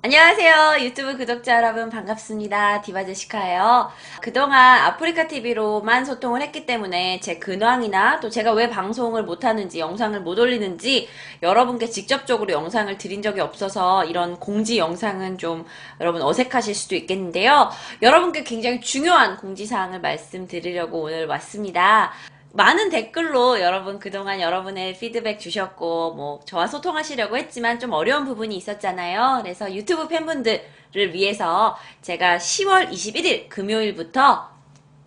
안녕하세요. 유튜브 구독자 여러분 반갑습니다. 디바제시카예요. 그동안 아프리카 TV로만 소통을 했기 때문에 제 근황이나 또 제가 왜 방송을 못하는지 영상을 못 올리는지 여러분께 직접적으로 영상을 드린 적이 없어서 이런 공지 영상은 좀 여러분 어색하실 수도 있겠는데요. 여러분께 굉장히 중요한 공지사항을 말씀드리려고 오늘 왔습니다. 많은 댓글로 여러분 그동안 여러분의 피드백 주셨고 뭐 저와 소통하시려고 했지만 좀 어려운 부분이 있었잖아요. 그래서 유튜브 팬분들을 위해서 제가 10월 21일 금요일부터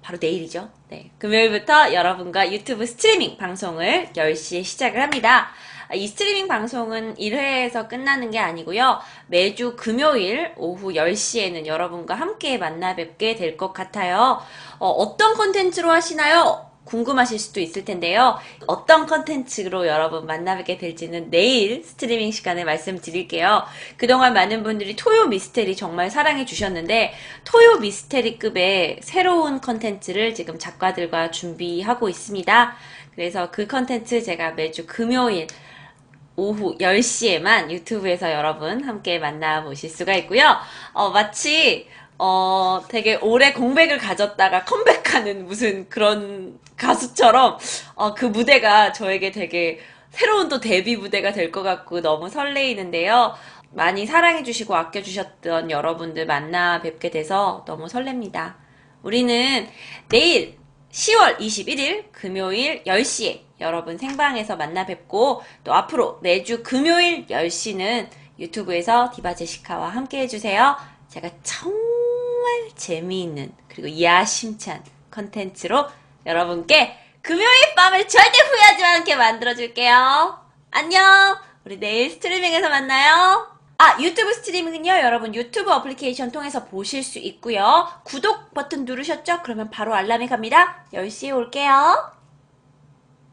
바로 내일이죠. 네. 금요일부터 여러분과 유튜브 스트리밍 방송을 10시에 시작을 합니다. 아, 이 스트리밍 방송은 1회에서 끝나는 게 아니고요. 매주 금요일 오후 10시에는 여러분과 함께 만나 뵙게 될 것 같아요. 어, 어떤 콘텐츠로 하시나요? 궁금하실 수도 있을 텐데요. 어떤 컨텐츠로 여러분 만나뵙게 될지는 내일 스트리밍 시간에 말씀드릴게요. 그동안 많은 분들이 토요 미스테리 정말 사랑해 주셨는데 토요 미스테리급의 새로운 컨텐츠를 지금 작가들과 준비하고 있습니다. 그래서 그 컨텐츠 제가 매주 금요일 오후 10시에만 유튜브에서 여러분 함께 만나보실 수가 있고요. 어, 마치 어, 되게 오래 공백을 가졌다가 컴백하는 무슨 그런 가수처럼, 어, 그 무대가 저에게 되게 새로운 또 데뷔 무대가 될 것 같고 너무 설레이는데요. 많이 사랑해주시고 아껴주셨던 여러분들 만나 뵙게 돼서 너무 설렙니다. 우리는 내일 10월 21일 금요일 10시에 여러분 생방에서 만나 뵙고 또 앞으로 매주 금요일 10시는 유튜브에서 디바 제시카와 함께 해주세요. 제가 정말 재미있는 그리고 야심찬 컨텐츠로 여러분께 금요일 밤을 절대 후회하지 않게 만들어줄게요. 안녕! 우리 내일 스트리밍에서 만나요. 아, 유튜브 스트리밍은요, 여러분 유튜브 어플리케이션 통해서 보실 수 있고요. 구독 버튼 누르셨죠? 그러면 바로 알람이 갑니다. 10시에 올게요.